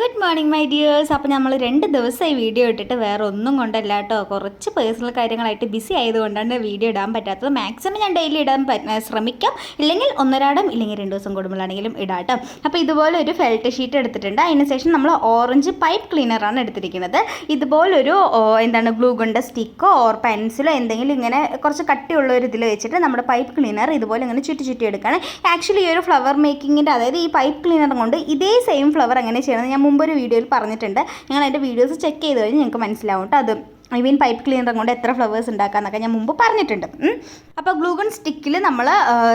Good morning my dears അപ്പോൾ നമ്മൾ രണ്ട് ദിവസമായി വീഡിയോ ഇട്ടിട്ട് വേറെ ഒന്നും കൊണ്ടല്ല കേട്ടോ. കുറച്ച് പേഴ്സണൽ കാര്യങ്ങളായിട്ട് ബിസി ആയതുകൊണ്ടാണ് വീഡിയോ ഇടാൻ പറ്റാത്തത്. മാക്സിമം ഞാൻ ഡെയിലി ഇടാൻ ശ്രമിക്കാം. ഇല്ലെങ്കിൽ ഒന്നരാടം ഇല്ലെങ്കിൽ രണ്ട് ദിവസം കൂടുമ്പോഴാണെങ്കിലും ഇടാം കേട്ടോ അപ്പോൾ ഇതുപോലെ ഒരു ഫെൽറ്റ് ഷീറ്റ് എടുത്തിട്ടുണ്ട്. അതിന് ശേഷം നമ്മൾ ഓറഞ്ച് പൈപ്പ് ക്ലീനറാണ് എടുത്തിരിക്കുന്നത്. ഇതുപോലൊരു എന്താണ് ഗ്ലൂ കൊണ്ട് സ്റ്റിക്കോ ഓർ പെൻസിലോ എന്തെങ്കിലും ഇങ്ങനെ കുറച്ച് കട്ടിയുള്ള ഒരു ഇതിൽ വെച്ചിട്ട് നമ്മുടെ പൈപ്പ് ക്ലീനർ ഇതുപോലെ ഇങ്ങനെ ചുറ്റി ചുറ്റി എടുക്കുകയാണ് ആക്ച്വലി ഈ ഒരു ഫ്ലവർ മേക്കിങ്ങിന്റെ അതായത് ഈ പൈപ്പ് ക്ലീനർ കൊണ്ട് ഇതേ സെയിം ഫ്ലവർ അങ്ങനെ ചെയ്യണം ഞാൻ മുമ്പ് ഒരു വീഡിയോയിൽ പറഞ്ഞിട്ടുണ്ട്. നിങ്ങൾ അതിന്റെ വീഡിയോസ് ചെക്ക് ചെയ്ത് കഴിഞ്ഞ് നിങ്ങൾക്ക് മനസ്സിലാവും കേട്ടോ അത്. ഐ മീൻ പൈപ്പ് ക്ലീനർ കൊണ്ട് എത്ര ഫ്ലവേഴ്സ് ഉണ്ടാക്കാമെന്നൊക്കെ ഞാൻ മുമ്പ് പറഞ്ഞിട്ടുണ്ട്. അപ്പോൾ ഗ്ലൂഗൺ സ്റ്റിക്കിൽ നമ്മൾ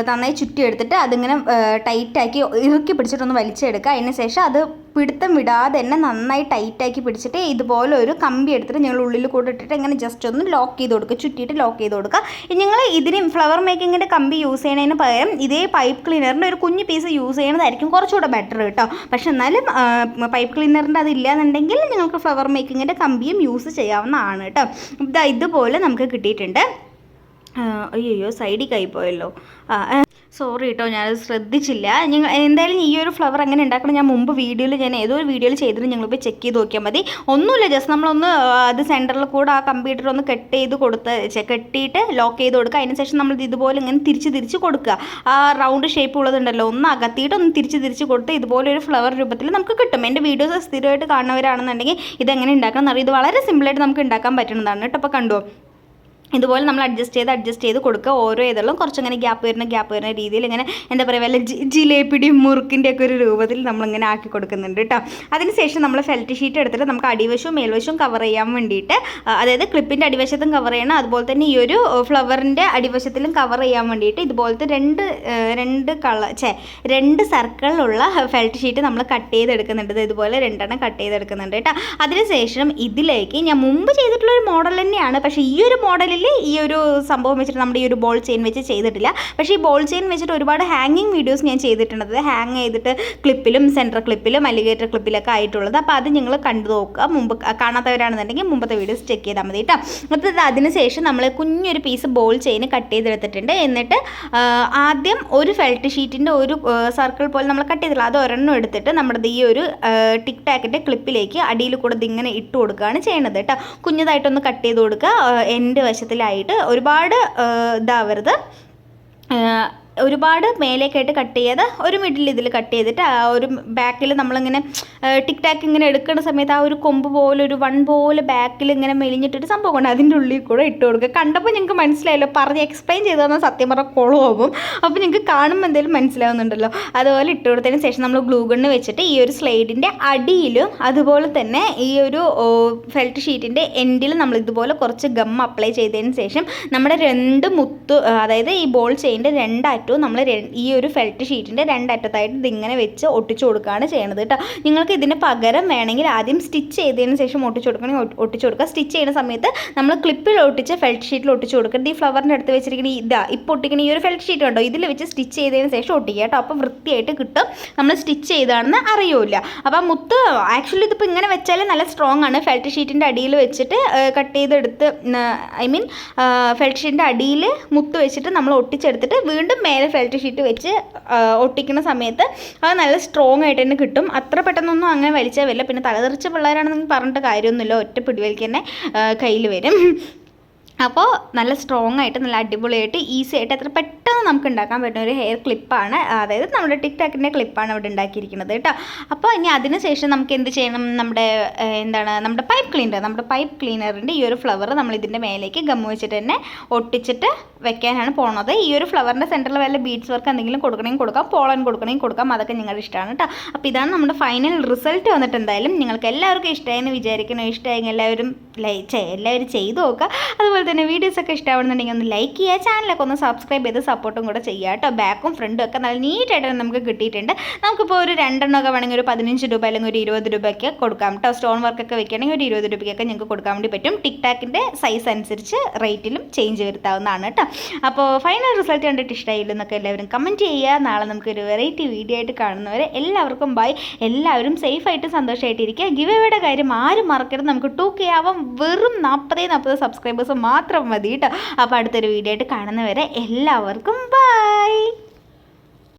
നന്നായി ചുറ്റിയെടുത്തിട്ട് അതിങ്ങനെ ടൈറ്റാക്കി ഇറുക്കി പിടിച്ചിട്ടൊന്ന് വലിച്ചെടുക്കുക. അതിന് ശേഷം അത് പിടുത്തം വിടാതെ തന്നെ നന്നായി ടൈറ്റാക്കി പിടിച്ചിട്ട് ഇതുപോലെ ഒരു കമ്പി എടുത്തിട്ട് ഞങ്ങൾ ഉള്ളിൽ കൂടെ ഇട്ടിട്ട് ഇങ്ങനെ ജസ്റ്റ് ഒന്ന് ലോക്ക് ചെയ്ത് കൊടുക്കുക. ചുറ്റിയിട്ട് ലോക്ക് ചെയ്ത് കൊടുക്കുക. ഞങ്ങൾ ഇതിന് ഫ്ലവർ മേക്കിങ്ങിന്റെ കമ്പി യൂസ് ചെയ്യുന്നതിന് പകരം ഇതേ പൈപ്പ് ക്ലീനറിന്റെ ഒരു കുഞ്ഞു പീസ് യൂസ് ചെയ്യുന്നതായിരിക്കും കുറച്ചുകൂടെ ബെറ്റർ കേട്ടോ പക്ഷെ എന്നാലും പൈപ്പ് ക്ലീനറിന്റെ അതില്ലാന്നുണ്ടെങ്കിൽ നിങ്ങൾക്ക് ഫ്ലവർ മേക്കിങ്ങിന്റെ കമ്പിയും യൂസ് ചെയ്യാവുന്നതാണ് കേട്ടോ ഇതാ ഇതുപോലെ നമുക്ക് കിട്ടിയിട്ടുണ്ട്. അയ്യോ സൈഡിൽ കൈപ്പോയല്ലോ ആ സോറി കേട്ടോ ഞാനത് ശ്രദ്ധിച്ചില്ല. ഞങ്ങൾ എന്തായാലും ഈ ഒരു ഫ്ലവർ എങ്ങനെ ഉണ്ടാക്കണം. ഞാൻ മുമ്പ് വീഡിയോയിൽ ഞാൻ ഏതോ ഒരു വീഡിയോയിൽ ചെയ്തിട്ട് നിങ്ങൾ പോയി ചെക്ക് ചെയ്ത് നോക്കിയാൽ മതി. ഒന്നുമില്ല ജസ്റ്റ് നമ്മളൊന്ന് അത് സെന്ററിൽ കൂടെ ആ കമ്പ്യൂട്ടർ ഒന്ന് കട്ട് ചെയ്ത് കൊടുത്ത് കെട്ടിയിട്ട് ലോക്ക് ചെയ്ത് കൊടുക്കുക. അതിന് ശേഷം നമ്മൾ ഇതുപോലെ ഇങ്ങനെ തിരിച്ച് തിരിച്ച് കൊടുക്കുക. ആ റൗണ്ട് ഷേപ്പ് ഉള്ളതുണ്ടല്ലോ ഒന്ന് അകത്തിയിട്ട് ഒന്ന് തിരിച്ച് തിരിച്ച് കൊടുത്ത് ഇതുപോലെ ഒരു ഫ്ലവർ രൂപത്തിൽ നമുക്ക് കിട്ടും. എന്റെ വീഡിയോസ് സ്ഥിരമായിട്ട് കാണുന്നവരാണെന്നുണ്ടെങ്കിൽ ഇതെങ്ങനെ ഉണ്ടാക്കണം എന്നറിയാം ഇത് വളരെ സിമ്പിളായിട്ട് നമുക്ക് ഉണ്ടാക്കാൻ പറ്റുന്നതാണ് കേട്ടോ. അപ്പോൾ കണ്ടോ? ഇതുപോലെ നമ്മൾ അഡ്ജസ്റ്റ് ചെയ്ത് അഡ്ജസ്റ്റ് ചെയ്ത് കൊടുക്കുക. ഓരോ ഇതെല്ലാം കുറച്ചങ്ങനെ ഗ്യാപ്പ് വരുന്ന ഗ്യാപ്പ് വരുന്ന രീതിയിൽ ഇങ്ങനെ എന്താ പറയുക വല്ല ജിലേപ്പിടി മുറുക്കിന്റെ ഒക്കെ ഒരു രൂപത്തിൽ നമ്മളിങ്ങനെ ആക്കി കൊടുക്കുന്നുണ്ട് കേട്ടോ അതിനുശേഷം നമ്മൾ ഫെൽറ്റ് ഷീറ്റ് എടുത്തിട്ട് നമുക്ക് അടിവശവും മേൽവശവും കവർ ചെയ്യാൻ വേണ്ടിയിട്ട് അതായത് ക്ലിപ്പിന്റെ അടിവശത്തും കവർ ചെയ്യണം. അതുപോലെ തന്നെ ഈ ഒരു ഫ്ലവറിന്റെ അടിവശത്തിലും കവർ ചെയ്യാൻ വേണ്ടിയിട്ട് ഇതുപോലത്തെ രണ്ട് രണ്ട് കളർ ചേ രണ്ട് സർക്കിളിലുള്ള ഫെൽറ്റ് ഷീറ്റ് നമ്മൾ കട്ട് ചെയ്തെടുക്കുന്നുണ്ട്. ഇത് ഇതുപോലെ രണ്ടെണ്ണം കട്ട് ചെയ്തെടുക്കുന്നുണ്ട് കേട്ടോ അതിനുശേഷം ഇതിലേക്ക് ഞാൻ മുമ്പ് ചെയ്തിട്ടുള്ള ഒരു മോഡൽ തന്നെയാണ്. പക്ഷേ ഈ ഒരു മോഡലിൽ ഈ ഒരു സംഭവം വെച്ചിട്ട് നമ്മുടെ ഈ ഒരു ബോൾ ചെയിൻ വെച്ച് ചെയ്തിട്ടില്ല. പക്ഷേ ഈ ബോൾ ചെയിൻ വെച്ചിട്ട് ഒരുപാട് ഹാങ്ങിങ് വീഡിയോസ് ഞാൻ ചെയ്തിട്ടുണ്ട്. ഹാങ് ചെയ്തിട്ട് ക്ലിപ്പിലും സെന്റർ ക്ലിപ്പിലും അലിഗേറ്റർ ക്ലിപ്പിലൊക്കെ ആയിട്ടുള്ളത്. അപ്പോൾ അത് നിങ്ങൾ കണ്ടു നോക്കുക. മുമ്പ് കാണാത്തവരാണെന്നുണ്ടെങ്കിൽ മുമ്പത്തെ വീഡിയോസ് ചെക്ക് ചെയ്താൽ മതി കേട്ടോ അപ്പോൾ അതിനുശേഷം നമ്മൾ കുഞ്ഞൊരു പീസ് ബോൾ ചെയിൻ കട്ട് ചെയ്തെടുത്തിട്ടുണ്ട്. എന്നിട്ട് ആദ്യം ഒരു ഫെൽറ്റ് ഷീറ്റിന്റെ ഒരു സർക്കിൾ പോലെ നമ്മൾ കട്ട് ചെയ്തില്ല അത് ഒരെണ്ണം എടുത്തിട്ട് നമ്മുടെ ഈ ഒരു ടിക് ടാക്കിന്റെ ക്ലിപ്പിലേക്ക് അടിയിൽ കൂടെ ഇങ്ങനെ ഇട്ട് കൊടുക്കുകയാണ് ചെയ്യണത് കേട്ടോ കുഞ്ഞതായിട്ടൊന്ന് കട്ട് ചെയ്ത് കൊടുക്കുക. എന്റെ വശത്തിലായിട്ട് ഒരുപാട് ഇതാവരുത്. ഒരുപാട് മേലേക്കായിട്ട് കട്ട് ചെയ്യാതെ ഒരു മിഡിൽ ഇതിൽ കട്ട് ചെയ്തിട്ട് ആ ഒരു ബാക്കിൽ നമ്മളിങ്ങനെ ടിക് ടാക്ക് ഇങ്ങനെ എടുക്കുന്ന സമയത്ത് ആ ഒരു കൊമ്പ് പോലെ ഒരു വൺ പോലെ ബാക്കിൽ ഇങ്ങനെ മെലിഞ്ഞിട്ടൊരു സംഭവം ഉണ്ട് അതിന്റെ ഉള്ളിൽ കൂടെ ഇട്ട് കൊടുക്കുക. കണ്ടപ്പോൾ ഞങ്ങൾക്ക് മനസ്സിലായല്ലോ പറഞ്ഞ് എക്സ്പ്ലെയിൻ ചെയ്തു തന്നാൽ സത്യം പറഞ്ഞാൽ കുളമാകും അപ്പോൾ ഞങ്ങൾക്ക് കാണുമ്പോൾ എന്തെങ്കിലും മനസ്സിലാവുന്നുണ്ടല്ലോ. അതുപോലെ ഇട്ട് കൊടുത്തതിന് ശേഷം നമ്മൾ ഗ്ലൂ ഗണ്ണ് വെച്ചിട്ട് ഈ ഒരു സ്ലൈഡിന്റെ അടിയിലും അതുപോലെ തന്നെ ഈ ഒരു ഫെൽറ്റ് ഷീറ്റിന്റെ എൻഡിൽ നമ്മൾ ഇതുപോലെ കുറച്ച് ഗം അപ്ലൈ ചെയ്തതിന് ശേഷം നമ്മുടെ രണ്ട് മുത്ത് അതായത് ഈ ബോൾ ചെയിന്റെ രണ്ടറ്റവും നമ്മൾ ഈ ഒരു ഫെൽറ്റ് ഷീറ്റിന്റെ രണ്ടറ്റത്തായിട്ട് ഇതിങ്ങനെ വെച്ച് ഒട്ടിച്ചു കൊടുക്കുകയാണ് ചെയ്യണത് കേട്ടോ. നിങ്ങൾക്ക് ഇതിന് പകരം വേണമെങ്കിൽ ആദ്യം സ്റ്റിച്ച് ചെയ്തതിന് ശേഷം ഒട്ടിച്ചു കൊടുക്കണമെങ്കിൽ ഒട്ടി- ഒട്ടിച്ചു കൊടുക്കുക. സ്റ്റിച്ച് ചെയ്യുന്ന സമയത്ത് നമ്മൾ ക്ലിപ്പിൽ ഒട്ടിച്ച് ഫെൽറ്റ് ഷീറ്റിൽ ഒട്ടിച്ചു കൊടുക്കരുത് ഈ ഫ്ലവറിന്റെ അടുത്ത് വെച്ചിരിക്കുന്ന ഇതാ ഇപ്പോൾ ഒട്ടിക്കുന്ന ഈ ഒരു ഫെൽറ്റ് ഷീറ്റ് ഉണ്ടോ? ഇതിൽ വെച്ച് സ്റ്റിച്ച് ചെയ്തതിന് ശേഷം ഒട്ടിക്കുക കേട്ടോ. അപ്പോൾ വൃത്തിയായിട്ട് കിട്ടും. നമ്മൾ സ്റ്റിച്ച് ചെയ്താണെന്ന് അറിയൂല. അപ്പോൾ മുത്ത് ആക്ച്വലി ഇതിപ്പോൾ ഇങ്ങനെ വെച്ചാൽ നല്ല സ്ട്രോങ് ആണ്. ഫെൽറ്റ് ഷീറ്റിന്റെ അടിയിൽ വെച്ചിട്ട് കട്ട് ചെയ്തെടുത്ത് ഐ മീൻ ഫെൽറ്റ് ഷീറ്റിന്റെ അടിയിൽ മുത്ത് വെച്ചിട്ട് നമ്മൾ ഒട്ടിച്ചെടുത്തിട്ട് വീണ്ടും മേലെ ഫെൽറ്റ് ഷീറ്റ് വെച്ച് ഒട്ടിക്കുന്ന സമയത്ത് അത് നല്ല സ്ട്രോങ് ആയിട്ട് തന്നെ കിട്ടും. അത്ര പെട്ടെന്നൊന്നും അങ്ങനെ വലിച്ചാൽ വരില്ല. പിന്നെ തലതെറിച്ച പിള്ളേരാണെന്ന് പറഞ്ഞിട്ട് കാര്യമൊന്നുമില്ല. ഒറ്റ പിടിവലിക്ക് തന്നെ കയ്യിൽ വരും. അപ്പോൾ നല്ല സ്ട്രോങ് ആയിട്ട് നല്ല അടിപൊളിയായിട്ട് ഈസി ആയിട്ട് എത്ര പെട്ടെന്ന് നമുക്ക് ഉണ്ടാക്കാൻ പറ്റുന്ന ഒരു ഹെയർ ക്ലിപ്പാണ് അതായത് നമ്മുടെ ടിക് ടാക്കിന്റെ ക്ലിപ്പാണ് ഇവിടെ ഉണ്ടാക്കിയിരിക്കുന്നത് കേട്ടോ. അപ്പോൾ ഇനി അതിനുശേഷം നമുക്ക് എന്ത് ചെയ്യണം? നമ്മുടെ എന്താണ് നമ്മുടെ പൈപ്പ് ക്ലീനർ നമ്മുടെ പൈപ്പ് ക്ലീനറിന്റെ ഈ ഒരു ഫ്ലവർ നമ്മൾ ഇതിന്റെ മേലേക്ക് ഗമ്മ് വെച്ചിട്ട് തന്നെ ഒട്ടിച്ചിട്ട് വെക്കാനാണ് പോണത്. ഈ ഒരു ഫ്ലവറിന്റെ സെന്ററിൽ വല്ല ബീഡ്സ് വർക്ക് എന്തെങ്കിലും കൊടുക്കണമെങ്കിൽ കൊടുക്കാം പോളൻ കൊടുക്കണമെങ്കിൽ കൊടുക്കാം അതൊക്കെ നിങ്ങളുടെ ഇഷ്ടമാണ് കേട്ടോ. അപ്പോൾ ഇതാണ് നമ്മുടെ ഫൈനൽ റിസൾട്ട് വന്നിട്ട് എന്തായാലും നിങ്ങൾക്ക് എല്ലാവർക്കും ഇഷ്ടമായെന്ന് വിചാരിക്കുന്നു. ഇഷ്ടമായെങ്കിൽ എല്ലാവരും എല്ലാവരും ചെയ്തു നോക്കുക. അതുപോലെ തന്നെ വീഡിയോസ് ഒക്കെ ഇഷ്ടമാണെന്നുണ്ടെങ്കിൽ ഒന്ന് ലൈക്ക് ചെയ്യുക. ചാനലൊക്കെ ഒന്ന് സബ്സ്ക്രൈബ് ചെയ്ത് സപ്പോർട്ടും കൂടെ ചെയ്യുക കേട്ടോ. ബാക്കും ഫ്രണ്ടും ഒക്കെ നല്ല നീറ്റായിട്ട് നമുക്ക് കിട്ടിയിട്ടുണ്ട്. നമുക്കിപ്പോൾ ഒരു രണ്ടെണ്ണമൊക്കെ വേണമെങ്കിൽ ഒരു പതിനഞ്ച് രൂപ അല്ലെങ്കിൽ ഒരു ഇരുപത് രൂപയ്ക്ക് കൊടുക്കാം കേട്ടോ. സ്റ്റോൺ വർക്കൊക്കെ വെക്കുകയാണെങ്കിൽ ഒരു ഇരുപത് രൂപയ്ക്കൊക്കെ ഞങ്ങൾക്ക് കൊടുക്കാൻ വേണ്ടി പറ്റും. ടിക് ടാക്കിന്റെ സൈസ് അനുസരിച്ച് റേറ്റിലും ചേഞ്ച് വരുത്താവുന്നതാണ് കേട്ടോ. അപ്പോൾ ഫൈനൽ റിസൾട്ട് കണ്ടിട്ട് ഇഷ്ടമായില്ലെന്നൊക്കെ എല്ലാവരും കമന്റ് ചെയ്യുക. നാളെ നമുക്കൊരു വെറൈറ്റി വീഡിയോ ആയിട്ട് കാണുന്നവരെ എല്ലാവർക്കും ബൈ എല്ലാവരും സേഫായിട്ട് സന്തോഷമായിട്ടിരിക്കുക ഗിവ് എവേയുടെ കാര്യം ആരും മറക്കരുത്. നമുക്ക് ടു കെ ആവാം. വെറും നാൽപ്പതേ നാൽപ്പത് സബ്സ്ക്രൈബേഴ്സ് മാത്രം മതി കേട്ടോ അപ്പോൾ അടുത്തൊരു വീഡിയോ ആയിട്ട് കാണുന്നവരെ എല്ലാവർക്കും ബൈ